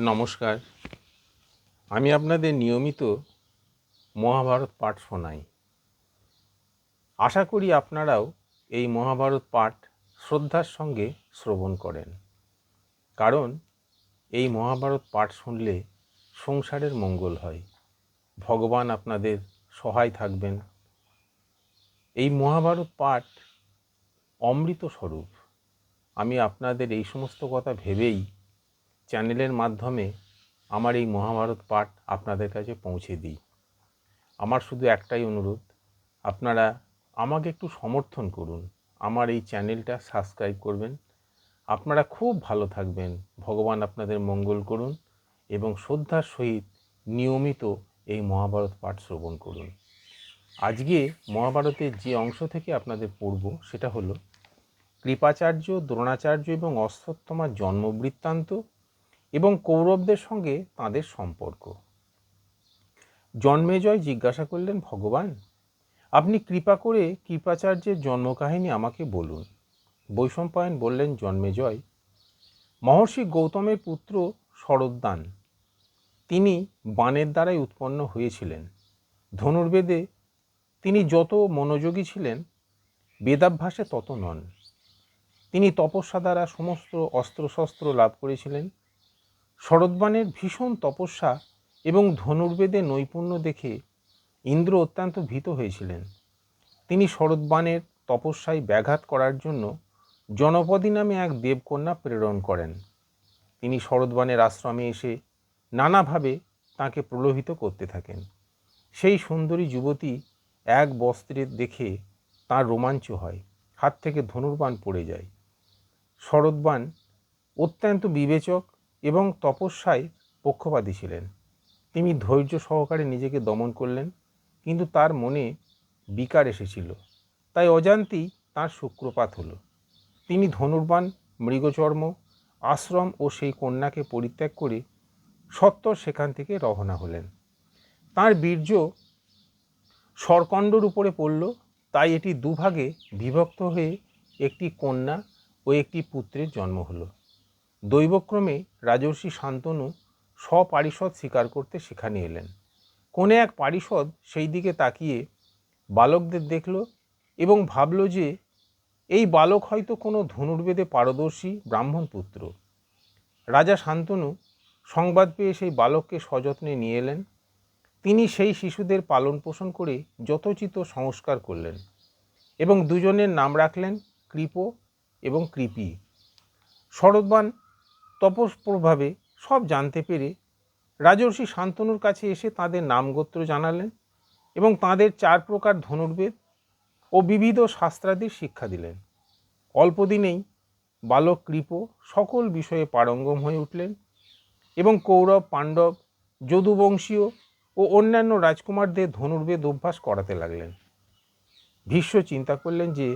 নমস্কার। আমি আপনাদের নিয়মিত মহাভারত পাঠ শোনাই। আশা করি আপনারাও এই মহাভারত পাঠ শ্রদ্ধার সঙ্গে শ্রবণ করেন। কারণ এই মহাভারত পাঠ শুনলে সংসারের মঙ্গল হয়। ভগবান আপনাদের সহায় থাকবেন। এই মহাভারত পাঠ অমৃত স্বরূপ। আমি আপনাদের এই সমস্ত কথা ভেবেই চ্যানেলের মাধ্যমে আমার এই মহাভারত পাঠ আপনাদের কাছে পৌঁছে দিই। আমার শুধু একটাই অনুরোধ, আপনারা আমাকে একটু সমর্থন করুন, আমার এই চ্যানেলটা সাবস্ক্রাইব করবেন। আপনারা খুব ভালো থাকবেন, ভগবান আপনাদের মঙ্গল করুন এবং শ্রদ্ধার সহিত নিয়মিত এই মহাভারত পাঠ শ্রবণ করুন। আজকে মহাভারতের যে অংশ থেকে আপনাদের পড়ব সেটা হলো কৃপাচার্য, দ্রোণাচার্য এবং অশ্বত্থমার জন্মবৃত্তান্ত এবং কৌরবদের সঙ্গে তাদের সম্পর্ক। জন্মেজয় জিজ্ঞাসা করলেন, ভগবান, আপনি কৃপা করে কৃপাচার্যের জন্মকাহিনী আমাকে বলুন। বৈশম্পায়ন বললেন জন্মেজয় মহর্ষি গৌতমের পুত্র শরদ্দান তিনি বাণের দ্বারাই উৎপন্ন হয়েছিলেন। ধনুর্বেদে তিনি যত মনোযোগী ছিলেন, বেদাভ্যাসে তত নন। তিনি তপস্যা দ্বারা সমস্ত অস্ত্রশস্ত্র লাভ করেছিলেন শরৎবানের ভীষণ তপস্যা এবং ধনুর্বেদে নৈপুণ্য দেখে ইন্দ্র অত্যন্ত ভীত হয়েছিলেন। তিনি শরৎবানের তপস্যায় ব্যাঘাত করার জন্য জনপদী নামে এক দেবকন্যা প্রেরণ করেন। তিনি শরৎবানের আশ্রমে এসে নানাভাবে তাকে প্রলোভিত করতে থাকেন। সেই সুন্দরী যুবতী এক বস্ত্রে দেখে তার রোমাঞ্চ হয়, হাত থেকে ধনুর্বাণ পড়ে যায়। শরৎবান অত্যন্ত বিবেচক এবং তপস্যায় পক্ষপাতী ছিলেন। তিনি ধৈর্য সহকারে নিজেকে দমন করলেন, কিন্তু তার মনে বিকার এসেছিল। তাই অজান্তেই তার শুক্রপাত হলো। তিনি ধনুর্বাণ, মৃগচর্ম, আশ্রম ও সেই কন্যাকে পরিত্যাগ করে সত্তর সেখান থেকে রওনা হলেন। তার বীর্য সরকণ্ডর উপরে পড়ল, তাই এটি দুভাগে বিভক্ত হয়ে একটি কন্যা ও একটি পুত্রের জন্ম হলো। দৈবক্রমে রাজর্ষি শান্তনু স্বপারিষদ স্বীকার করতে সেখানে এলেন। কোনে এক পারিষদ সেই দিকে তাকিয়ে বালকদের দেখল এবং ভাবল যে এই বালক হয়তো কোনো ধনুর্বেদে পারদর্শী ব্রাহ্মণ পুত্র। রাজা শান্তনু সংবাদ পেয়ে সেই বালককে সযত্নে নিয়ে এলেন। তিনি সেই শিশুদের পালন পোষণ করে যথোচিত সংস্কার করলেন এবং দুজনের নাম রাখলেন কৃপ এবং কৃপি। শরৎবান তপস্প্রভাবে সব জানতে পেরে রাজর্ষি শান্তনুর কাছে এসে তাদের নামগোত্র জানালেন এবং তাদের চার প্রকার ধনুর্বেদ ও বিবিধ শাস্ত্রাদির শিক্ষা দিলেন। অল্প দিনেই বালক কৃপ সকল বিষয়ে পারঙ্গম হয়ে উঠলেন এবং কৌরব, পাণ্ডব, যদুবংশীয় ও অন্যান্য রাজকুমারদের ধনুর্বেদ অভ্যাস করাতে লাগলেন। ভীষ্ম চিন্তা করলেন যে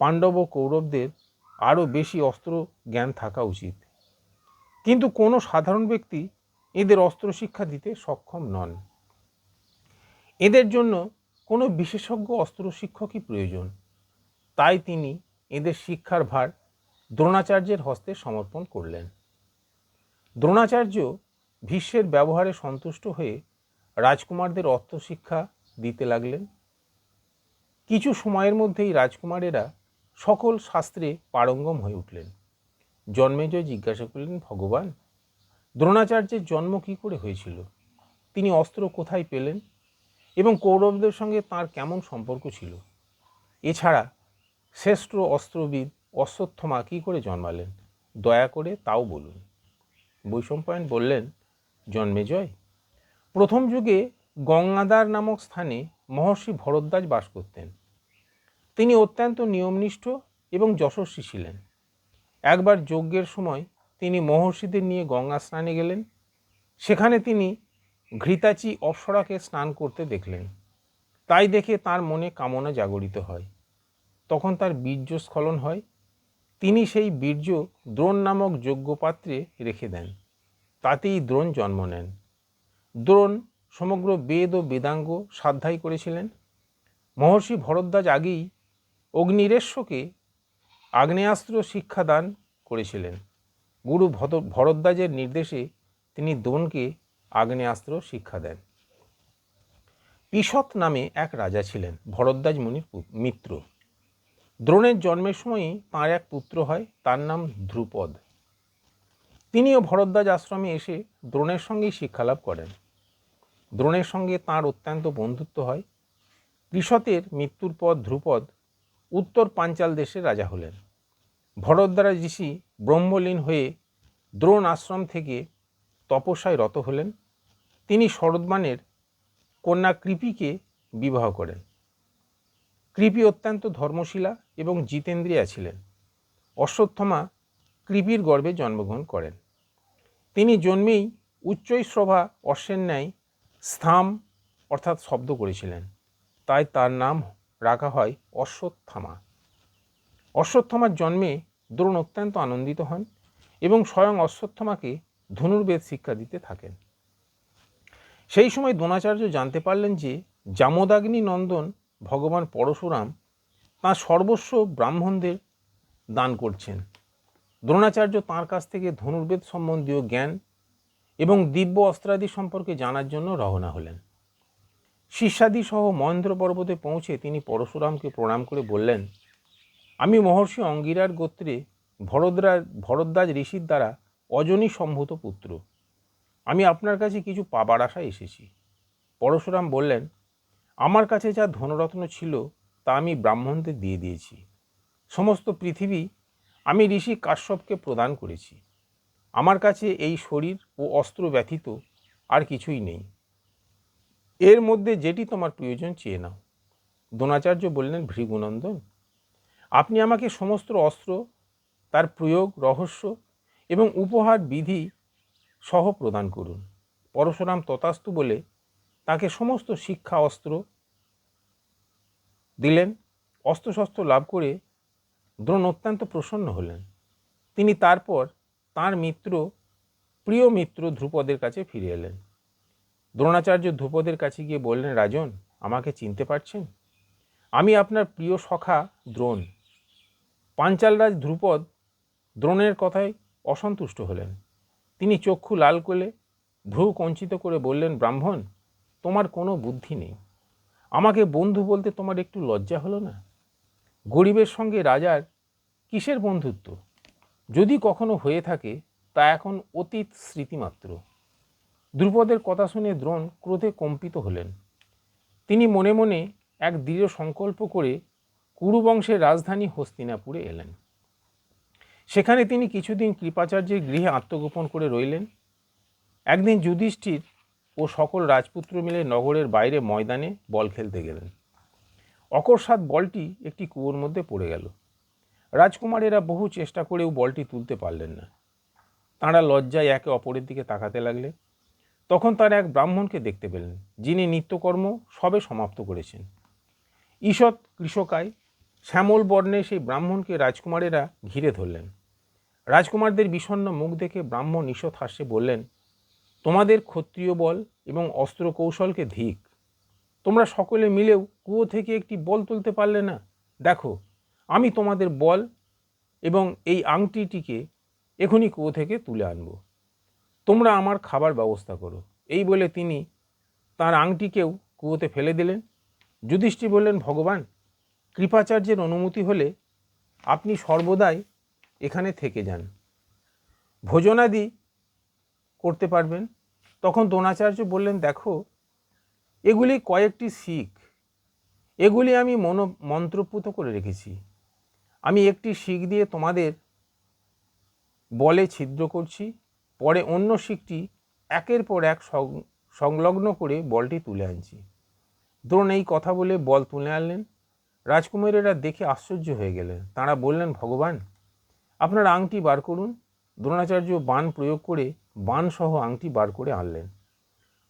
পাণ্ডব ও কৌরবদের আরও বেশি অস্ত্র জ্ঞান থাকা উচিত। কিন্তু কোনো সাধারণ ব্যক্তি এদের অস্ত্র শিক্ষা দিতে সক্ষম নন। এদের জন্য কোনো বিশেষজ্ঞ অস্ত্র শিক্ষকই প্রয়োজন। তাই তিনি এদের শিক্ষার ভার দ্রোণাচার্যের হস্তে সমর্পণ করলেন। দ্রোণাচার্য ভীষ্মের ব্যবহারে সন্তুষ্ট হয়ে রাজকুমারদের অস্ত্র শিক্ষা দিতে লাগলেন। কিছু সময়ের মধ্যেই রাজকুমারেরা সকল শাস্ত্রে পারঙ্গম হয়ে উঠলেন। জন্মেজয় জিজ্ঞাসা করলেন, ভগবান, দ্রোণাচার্যের জন্ম কী করে হয়েছিল? তিনি অস্ত্র কোথায় পেলেন? এবং কৌরবদের সঙ্গে তার কেমন সম্পর্ক ছিল? এছাড়া শ্রেষ্ঠ অস্ত্রবিদ অশ্বত্থমা কী করে জন্মালেন? দয়া করে তাও বলুন। বৈশম্পায়ন বললেন জন্মেজয় প্রথম যুগে গঙ্গাদার নামক স্থানে মহর্ষি ভরদ্বাজ বাস করতেন। তিনি অত্যন্ত নিয়মনিষ্ঠ এবং যশস্বী ছিলেন। একবার যজ্ঞের সময় তিনি মহর্ষিদের নিয়ে গঙ্গা স্নানে গেলেন। সেখানে তিনি ঘৃতাচি অপ্সরাকে স্নান করতে দেখলেন। তাই দেখে তার মনে কামনা জাগরিত হয়। তখন তার বীর্য স্খলন হয়। তিনি সেই বীর্য দ্রোণ নামক যজ্ঞপাত্রে রেখে দেন। তাতেই দ্রোণ জন্ম নেন। দ্রোণ সমগ্র বেদ ও বেদাঙ্গ সাধ্যায় করেছিলেন। মহর্ষি ভরদ্বাজ আগেই অগ্নিরেশ্বকে আগ্নেয়াস্ত্র শিক্ষাদান করেছিলেন। গুরু ভরদ্বাজের নির্দেশে তিনি দ্রোণকে আগ্নেয়াস্ত্র শিক্ষা দেন। ঈষৎ নামে এক রাজা ছিলেন, ভরদ্বাজ মুনির মিত্র। দ্রোণের জন্মের সময়ই তাঁর এক পুত্র হয়, তার নাম ধ্রুপদ। তিনিও ভরদ্বাজ আশ্রমে এসে দ্রোণের সঙ্গেই শিক্ষালাভ করেন। দ্রোণের সঙ্গে তাঁর অত্যন্ত বন্ধুত্ব হয়। কৃষতের মৃত্যুর পর ধ্রুপদ উত্তর পাঞ্চাল দেশের রাজা হলেন। ভরদ্বারা ঋষি ব্রহ্মলীন হয়ে দ্রোণ আশ্রম থেকে তপস্যায় রত হলেন। তিনি শরৎবানের কন্যা কৃপিকে বিবাহ করেন। কৃপি অত্যন্ত ধর্মশীলা এবং জিতেন্দ্রিয়া ছিলেন। অশ্বত্থমা কৃপির গর্ভে জন্মগ্রহণ করেন। তিনি জন্মেই উচ্চৈশ্রভা অশ্বের ন্যায় স্থাম অর্থাৎ শব্দ করেছিলেন। তাই তার নাম রাখা হয় অশ্বত্থামা। অশ্বত্থামার জন্মে দ্রোণ অত্যন্ত আনন্দিত হন এবং স্বয়ং অশ্বত্থমাকে ধনুর্বেদ শিক্ষা দিতে থাকেন। সেই সময় দ্রোণাচার্য জানতে পারলেন যে জামদাগ্নি নন্দন ভগবান পরশুরাম তাঁর সর্বস্ব ব্রাহ্মণদের দান করছেন। দ্রোণাচার্য তাঁর কাছ থেকে ধনুর্বেদ সম্বন্ধীয় জ্ঞান এবং দিব্য অস্ত্রাদি সম্পর্কে জানার জন্য রওনা হলেন। শিষ্যাদি সহ মহেন্দ্র পর্বতে পৌঁছে তিনি পরশুরামকে প্রণাম করে বললেন, আমি মহর্ষি অঙ্গিরার গোত্রে ভরদ্রা ভরদ্বাজ ঋষির দ্বারা অজনী সম্ভূত পুত্র। আমি আপনার কাছে কিছু পাবার আশায় এসেছি। পরশুরাম বললেন, আমার কাছে যা ধনরত্ন ছিল, তা আমি ব্রাহ্মণদের দিয়ে দিয়েছি। সমস্ত পৃথিবী আমি ঋষি কাশ্যপকে প্রদান করেছি। আমার কাছে এই শরীর ও অস্ত্র ব্যতীত আর কিছুই নেই। এর মধ্যে যেটি তোমার প্রয়োজন, চেয়ে নাও। দ্রোণাচার্য বললেন, ভৃগুনন্দন, আপনি আমাকে সমস্ত অস্ত্র, তার প্রয়োগ, রহস্য এবং উপহার, বিধি সহ প্রদান করুন। পরশুরাম তথাস্তু বলে তাকে সমস্ত শিক্ষা, অস্ত্র দিলেন। অস্ত্রশস্ত্র লাভ করে দ্রোণ অত্যন্ত প্রসন্ন হলেন। তিনি তারপর তার মিত্র, প্রিয় মিত্র ধ্রুপদের কাছে ফিরে এলেন। দ্রোণাচার্য ধ্রুপদের কাছে গিয়ে বললেন, রাজন, আমাকে চিনতে পারছেন? আমি আপনার প্রিয় সখা দ্রোণ। পাঞ্চালরাজ ধ্রুপদ দ্রোণের কথায় অসন্তুষ্ট হলেন। তিনি চক্ষু লাল করে ভ্রু কঞ্চিত করে বললেন, ব্রাহ্মণ, তোমার কোনো বুদ্ধি নেই। আমাকে বন্ধু বলতে তোমার একটু লজ্জা হলো না? গরিবের সঙ্গে রাজার কিসের বন্ধুত্ব? যদি কখনো হয়ে থাকে, তা এখন অতীত স্মৃতিমাত্র। দ্রুপদের কথা শুনে দ্রোণ ক্রোধে কম্পিত হলেন। তিনি মনে মনে এক দৃঢ় সংকল্প করে কুরুবংশের রাজধানী হস্তিনাপুরে এলেন। সেখানে তিনি কিছুদিন কৃপাচার্যের গৃহে আত্মগোপন করে রইলেন। একদিন যুধিষ্ঠির ও সকল রাজপুত্র মিলে নগরের বাইরে ময়দানে বল খেলতে গেলেন। অকস্মাৎ বলটি একটি কুয়োর মধ্যে পড়ে গেল। রাজকুমারেরা বহু চেষ্টা করেও বলটি তুলতে পারলেন না। তাঁরা লজ্জায় একে অপরের দিকে তাকাতে লাগলেন। তখন তার এক ব্রাহ্মণকে দেখতে পেলেন, যিনি নিত্যকর্ম সবে সমাপ্ত করেছেন। ঈষৎ কৃষকায় শ্যামল বর্ণে সেই ব্রাহ্মণকে রাজকুমারেরা ঘিরে ধরলেন। রাজকুমারদের বিষণ্ণ মুখ দেখে ব্রাহ্মণ ঈষৎ হাস্যে বললেন, তোমাদের ক্ষত্রিয় বল এবং অস্ত্র কৌশলকে ধিক। তোমরা সকলে মিলেও কুয়ো থেকে একটি বল তুলতে পারলে না। দেখো, আমি তোমাদের বল এবং এই আংটিটিকে এখনই কুয়ো থেকে তুলে আনব। তোমরা আমার খাবার ব্যবস্থা করো। এই বলে তিনি তার আংটিকেও কুয়োতে ফেলে দিলেন। যুধিষ্ঠির বললেন, ভগবান, কৃপাচার্যের অনুমতি হলে আপনি সর্বদাই এখানে থেকে যান। ভোজনাদি করতে পারবেন। তখন দ্রোণাচার্য বললেন, দেখো, এগুলি কয়েকটি শিখ। এগুলি আমি মনো, মন্ত্রপুত করে রেখেছি। আমি একটি শিখ দিয়ে তোমাদের বলে ছিদ্র করছি। পরে অন্য শিখটি একের পর এক সংলগ্ন করে বলটি তুলে আনছি। দ্রোণ এই কথা বলে বল তুলে আনলেন। রাজকুমারেরা দেখে আশ্চর্য হয়ে গেলেন। তাঁরা বললেন, ভগবান, আপনার আংটি বার করুন। দ্রোণাচার্য বান প্রয়োগ করে বাণ সহ আংটি বার করে আনলেন।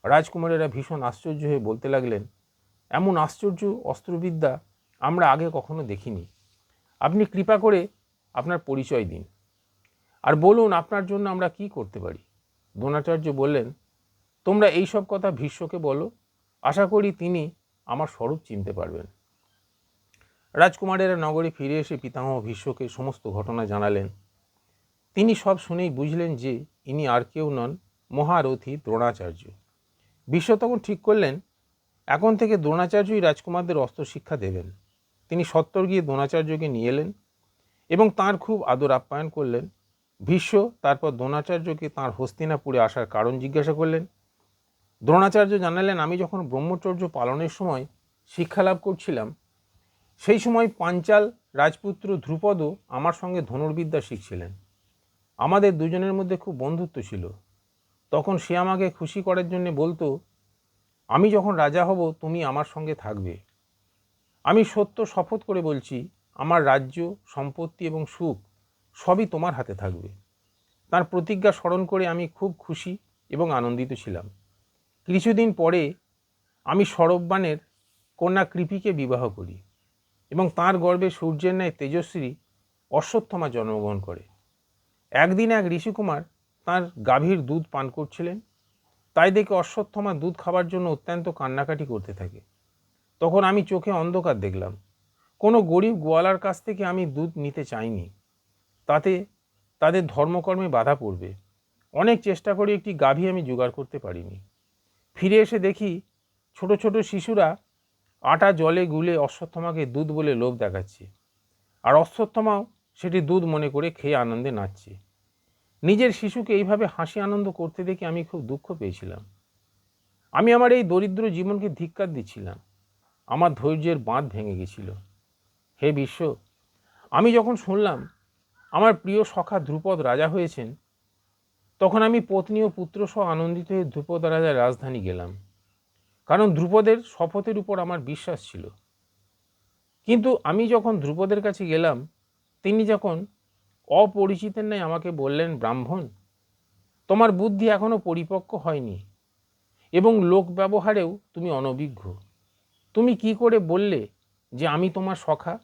রাজকুমারেরা ভীষণ আশ্চর্য হয়ে বলতে লাগলেন, এমন আশ্চর্য অস্ত্রবিদ্যা আমরা আগে কখনো দেখিনি। আপনি কৃপা করে আপনার পরিচয় দিন। আর বলুন, আপনার জন্য আমরা কি করতে পারি? দ্রোণাচার্য বললেন, তোমরা এই সব কথা ভীষ্মকে বলো। আশা করি তিনি আমার স্বরূপ চিনতে পারবেন। রাজকুমারেরা নগরে ফিরে এসে পিতামহ ভীষ্মকে সমস্ত ঘটনা জানালেন। তিনি সব শুনেই বুঝলেন যে ইনি আর কেউ নন, মহারথী দ্রোণাচার্য। বিশ্ব তখন ঠিক করলেন, এখন থেকে দ্রোণাচার্যই রাজকুমারদের অস্ত্র শিক্ষা দেবেন। তিনি সত্তর গিয়ে দ্রোণাচার্যকে নিয়ে এলেন এবং তার খুব আদর আপ্যায়ন করলেন। ভীষ্ম, তারপর দ্রোণাচার্যকে তাঁর হস্তিনাপুরে আসার কারণ জিজ্ঞাসা করলেন? দ্রোণাচার্য জানালেন, আমি যখন ব্রহ্মচর্য পালনের সময় শিক্ষা লাভ করছিলাম, সেই সময় পাঞ্চাল রাজপুত্র ধ্রুপদও আমার সঙ্গে ধনুর্বিদ্যা শিখছিলেন। আমাদের দুজনের মধ্যে খুব বন্ধুত্ব ছিল। তখন সে আমাকে খুশি করার জন্য বলতো, আমি যখন রাজা হব, তুমি আমার সঙ্গে থাকবে। আমি সত্য শপথ করে বলছি, আমার রাজ্য, সম্পত্তি এবং সুখ সবই তোমার হাতে থাকবে। তার প্রতিজ্ঞা স্মরণ করে আমি খুব খুশি এবং আনন্দিত ছিলাম। কিছুদিন পরে আমি সরববানের কন্যা কৃপিকে বিবাহ করি এবং তার গর্ভে সূর্যের ন্যায় তেজস্বী অশ্বত্থমা জন্মগ্রহণ করে। একদিন এক ঋষিকুমার তার গাভীর দুধ পান করছিলেন। তাই দেখে অশ্বত্থমা দুধ খাবার জন্য অত্যন্ত কান্নাকাটি করতে থাকে। তখন আমি চোখে অন্ধকার দেখলাম। কোনো গরিব গোয়ালার কাছ থেকে আমি দুধ নিতে চাইনি। তাতে, তাদের ধর্মকর্মে বাধা পড়বে। অনেক চেষ্টা করে একটি গাভী আমি জোগাড় করতে পারিনি। ফিরে এসে দেখি ছোট ছোট শিশুরা আটা জলে গুলে অশ্বত্থমাকে দুধ বলে লোভ দেখাচ্ছে। আর অশ্বত্থমাও সেটি দুধ মনে করে খেয়ে আনন্দে নাচছে। নিজের শিশুকে এইভাবে হাসি আনন্দ করতে দেখে আমি খুব দুঃখ পেয়েছিলাম। আমি আমার এই দরিদ্র জীবনকে ধিক্কার দিচ্ছিলাম। আমার ধৈর্যের বাঁধ ভেঙে গেছিল। হে বিশ্ব, আমি যখন শুনলাম আমার প্রিয় সখা ধ্রুপদ রাজা হয়েছেন, তখন আমি পত্নী ও পুত্র সহ আনন্দিত হয়ে ধ্রুপদ রাজার রাজধানী গেলাম। কারণ ধ্রুপদের শপথের উপর আমার বিশ্বাস ছিল। কিন্তু আমি যখন ধ্রুপদের কাছে গেলাম, তিনি যখন অপরিচিতের ন্যায় আমাকে বললেন, ব্রাহ্মণ, তোমার বুদ্ধি এখনও পরিপক্ক হয়নি এবং লোক ব্যবহারেও তুমি অনভিজ্ঞ। তুমি কি করে বললে যে আমি তোমার সখা?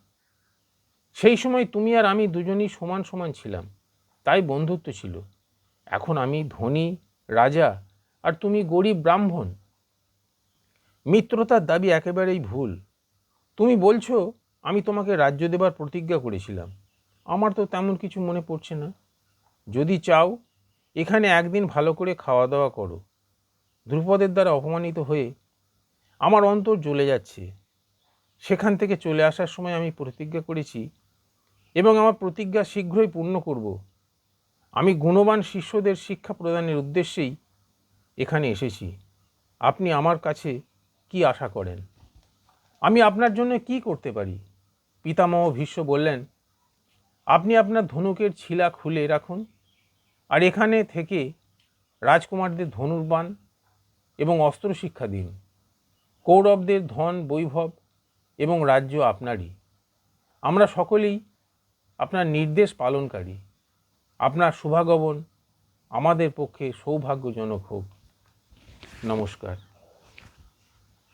সেই সময় তুমি আর আমি দুজনই সমান সমান ছিলাম। তাই বন্ধুত্ব ছিল। এখন আমি ধনী, রাজা আর তুমি গরিব ব্রাহ্মণ। মিত্রতার দাবি একেবারেই ভুল। তুমি বলছো, আমি তোমাকে রাজ্য দেবার প্রতিজ্ঞা করেছিলাম। আমার তো তেমন কিছু মনে পড়ছে না। যদি চাও, এখানে একদিন ভালো করে খাওয়া দাওয়া করো। ধ্রুপদের দ্বারা অপমানিত হয়ে আমার অন্তর জ্বলে যাচ্ছে। সেখান থেকে চলে আসার সময় আমি প্রতিজ্ঞা করেছি এবং আমার প্রতিজ্ঞা শীঘ্রই পূর্ণ করব। আমি গুণবান শিষ্যদের শিক্ষা প্রদানের উদ্দেশ্যেই এখানে এসেছি। আপনি আমার কাছে কি আশা করেন? আমি আপনার জন্য কি করতে পারি? পিতামহ ভীষ্ম বললেন, আপনি আপনার ধনুকের ছিলা খুলে রাখুন আর এখানে থেকে রাজকুমারদের ধনুর্বান এবং অস্ত্র শিক্ষা দিন। কৌরবদের ধন, বৈভব এবং রাজ্য আপনারই। আমরা সকলেই আপনার নির্দেশ পালনকারী আপনার শুভাগমন আমাদের পক্ষে সৌভাগ্যজনক হোক। নমস্কার।